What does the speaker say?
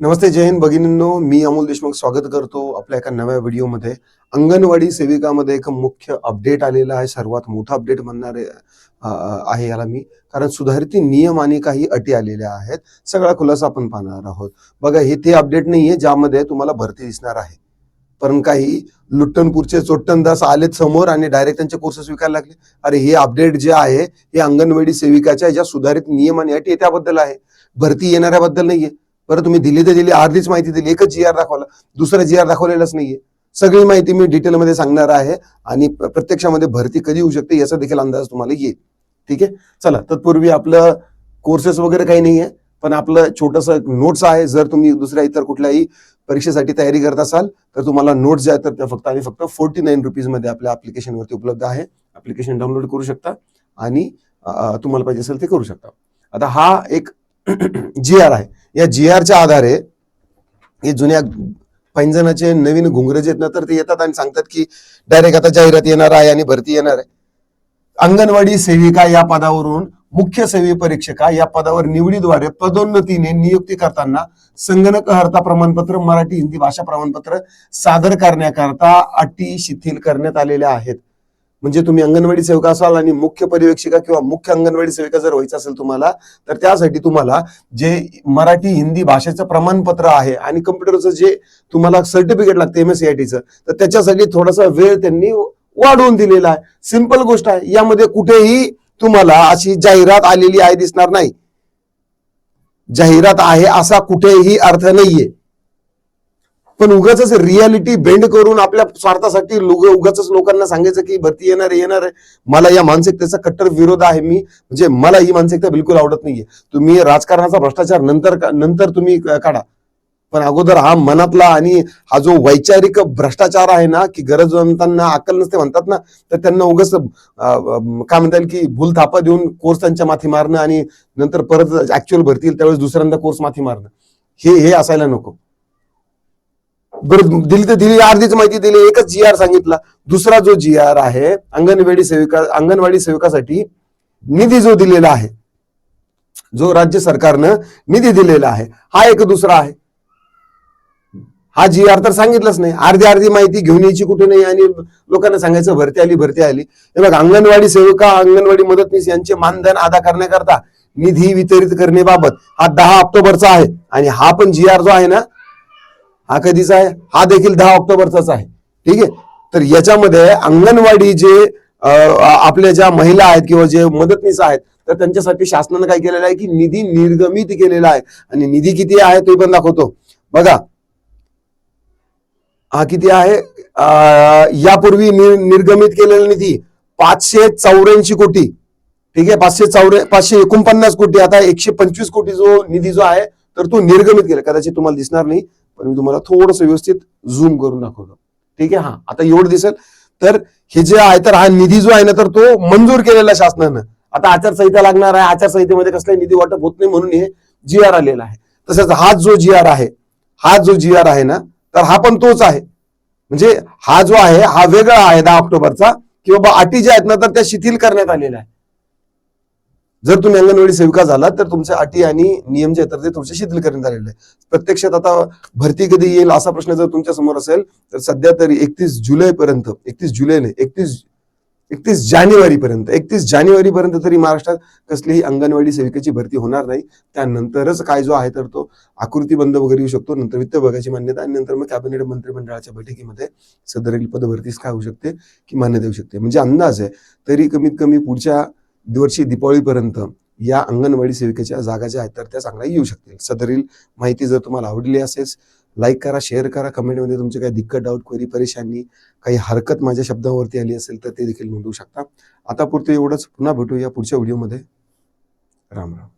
नमस्ते जय हिंद भगिनींनो. मी अमोल देशमुख स्वागत करतो आपल्या एका नव्या व्हिडिओमध्ये. अंगणवाडी सेविकामध्ये एक मुख्य अपडेट आलेला आहे सर्वात मोठा अपडेट म्हणणार आहे, याला मी. कारण सुधारित नियम आणि काही अटी आलेल्या आहेत. सगळा खुलासा आपण पाहणार आहोत. बघा हे ते अपडेट नाहीये ज्यामध्ये तुम्हाला भरती दिसणार आहे. पण काही लुट्टनपूरचे चोट्टनदास आलेत समोर आणि डायरेक्ट त्यांचे कोर्सेस विकायला लागले. अरे हे अपडेट जे आहे हे अंगणवाडी सेविकाच्या ज्या सुधारित नियम आणि अटी आहे त्याबद्दल आहे. भरती येणाऱ्याबद्दल नाहीये. बरं तुम्ही दिली तर दिली अर्धीच माहिती दिली एकच जी आर दाखवला. दुसरा जी आर दाखवलेलाच नाहीये. सगळी माहिती मी डिटेलमध्ये सांगणार आहे आणि प्रत्यक्षामध्ये भरती कधी होऊ शकते याचा देखील अंदाज तुम्हाला येईल. ठीक आहे? चला तत्पूर्वी आपलं कोर्सेस वगैरे काही नाही आहे पण आपलं छोटंसं नोट्स आहे. जर तुम्ही दुसऱ्या इतर कुठल्याही परीक्षेसाठी तयारी करत असाल तर तुम्हाला नोट्स जे आहेत तर त्या फक्त आणि फक्त फोर्टी नाईन रुपीजमध्ये आपल्या ॲप्लिकेशनवरती उपलब्ध आहे. ॲप्लिकेशन डाउनलोड करू शकता आणि तुम्हाला पाहिजे असेल ते करू शकता. आता हा एक जी आर आहे. या जी आरच्या आधारे हे जुन्या पैंजणाचे नवीन घुंगरज येत आहेत ना तर ते येतात आणि सांगतात की डायरेक्ट आता जाहिरात येणार आहे आणि भरती येणार आहे. अंगणवाडी सेविका या पदावरून मुख्य सेवी परीक्षका या पदावर निवडीद्वारे पदोन्नतीने नियुक्ती करताना संगणक अर्हता प्रमाणपत्र मराठी हिंदी भाषा प्रमाणपत्र सादर करण्याकरता अटी शिथिल करण्यात आलेल्या आहेत. म्हणजे तुम्ही अंगणवाडी सेविका असाल आणि मुख्य पर्यवेक्षिका किंवा मुख्य अंगणवाडी सेविका जर व्हायचं असेल तुम्हाला तर त्यासाठी तुम्हाला जे मराठी हिंदी भाषेचं प्रमाणपत्र आहे आणि कम्प्युटरचं जे तुम्हाला सर्टिफिकेट लागतं एम एस तर त्याच्यासाठी थोडासा वेळ त्यांनी वाढवून दिलेला आहे. सिंपल गोष्ट आहे. यामध्ये कुठेही तुम्हाला अशी जाहिरात आलेली आहे दिसणार नाही. जाहिरात आहे असा कुठेही अर्थ नाहीये. पण उगाच रियालिटी बेंड करून आपल्या स्वार्थासाठी उगाच लोकांना सांगायचं की भरती येणार येणार आहे. मला या मानसिकतेचा कट्टर विरोध आहे मी. म्हणजे मला ही मानसिकता बिलकुल आवडत नाहीये. तुम्ही राजकारणाचा भ्रष्टाचार नंतर नंतर तुम्ही काढा. पण अगोदर हा मनातला आणि हा जो वैचारिक भ्रष्टाचार आहे ना की गरजवंतांना अक्कल नसते म्हणतात ना तर त्यांना उगाच काय म्हणता येईल की भूल थापा देऊन कोर्स त्यांच्या माथी मारणं आणि नंतर परत ऍक्च्युअल भरतील त्यावेळेस दुसऱ्यांदा कोर्स माथी मारणं. हे हे असायला नको. बरं दिली तर दिली अर्धीच माहिती दिली एकच जी आर सांगितला. दुसरा जो जी आर आहे अंगणवाडी सेविका अंगणवाडी सेविकासाठी निधी जो दिलेला आहे जो राज्य सरकारनं निधी दिलेला आहे हा एक दुसरा आहे. हा जी आर तर सांगितलंच नाही. अर्धी अर्धी माहिती घेऊन यायची कुठे नाही आणि लोकांना सांगायचं भरती आली भरती आली. हे बघ अंगणवाडी सेविका अंगणवाडी मदतनीस यांचे मानधन अदा करण्याकरता निधी वितरित करण्याबाबत हा दहा ऑक्टोबरचा आहे आणि हा पण जी आर जो आहे ना हा कधीचा आहे. हा देखील दहा ऑक्टोबरचाच आहे. ठीक आहे? तर याच्यामध्ये अंगणवाडी जे आपल्या ज्या महिला आहेत किंवा जे मदतनीस आहेत तर त्यांच्यासाठी शासनानं काय केलेलं आहे की निधी निर्गमित केलेला आहे. आणि निधी किती आहे तो पण दाखवतो. बघा. हा किती आहे? यापूर्वी निर्गमित केलेला निधी पाचशे चौऱ्याऐंशी कोटी. ठीक आहे? पाचशे चौऱ्या पाचशे एकोणपन्नास कोटी. आता एकशे पंचवीस कोटी जो निधी जो आहे तर तो निर्गमित केला. कदाचित तुम्हाला दिसणार नाही. पण मी तुम्हाला थोडस व्यवस्थित झूम करून दाखवतो. ठीक आहे? हा आता एवढं दिसेल. तर हे जे आहे तर हा निधी जो आहे ना तर तो मंजूर केलेला शासनानं. आता आचारसंहिता लागणार आहे. आचारसंहितेमध्ये कसलाही निधी वाटप होत नाही म्हणून हे जी आर आलेला आहे. तसंच हा जो जी आर आहे हा जो जी आर आहे ना तर हा पण तोच आहे. म्हणजे हा जो आहे हा वेगळा आहे दहा ऑक्टोबरचा की बाबा अटी ज्या आहेत ना तर त्या शिथिल करण्यात आलेल्या आहे जर तुम्ही अंगणवाडी सेविका झाला तर तुमच्या अटी आणि नियम जे आहेत तर ते तुमचे शिथिल करण्यात आलेले आहे प्रत्यक्षात आता भरती कधी येईल असा प्रश्न जर तुमच्यासमोर असेल तर सध्या तरी एकतीस जुलै पर्यंत एकतीस जुलै नाही एकतीस एकतीस जानेवारी पर्यंत एकतीस जानेवारी पर्यंत तरी महाराष्ट्रात कसलीही अंगणवाडी सेविकेची भरती होणार नाही. त्यानंतरच काय जो आहे तर तो आकृती बंद वगैरे येऊ शकतो नंतर वित्त विभागाची मान्यता आणि नंतर मग कॅबिनेट मंत्रिमंडळाच्या बैठकीमध्ये सदरील पदभरतीस काय होऊ शकते की मान्यता येऊ शकते. म्हणजे अंदाज आहे तरी कमीत कमी पुढच्या दिवशी दिपावळीपर्यंत या अंगणवाडी सेविकेच्या जागा ज्या आहेत तर त्या चांगल्या येऊ शकतील. सदरील माहिती जर तुम्हाला आवडली असेल लाईक करा शेअर करा कमेंटमध्ये तुमचे काही दिक्कत डाऊट क्वेरी परेशानी काही हरकत माझ्या शब्दावरती आली असेल तर ते देखील नोंदवू शकता. आता पुरतं एवढंच. पुन्हा भेटू या पुढच्या व्हिडिओमध्ये राम राम.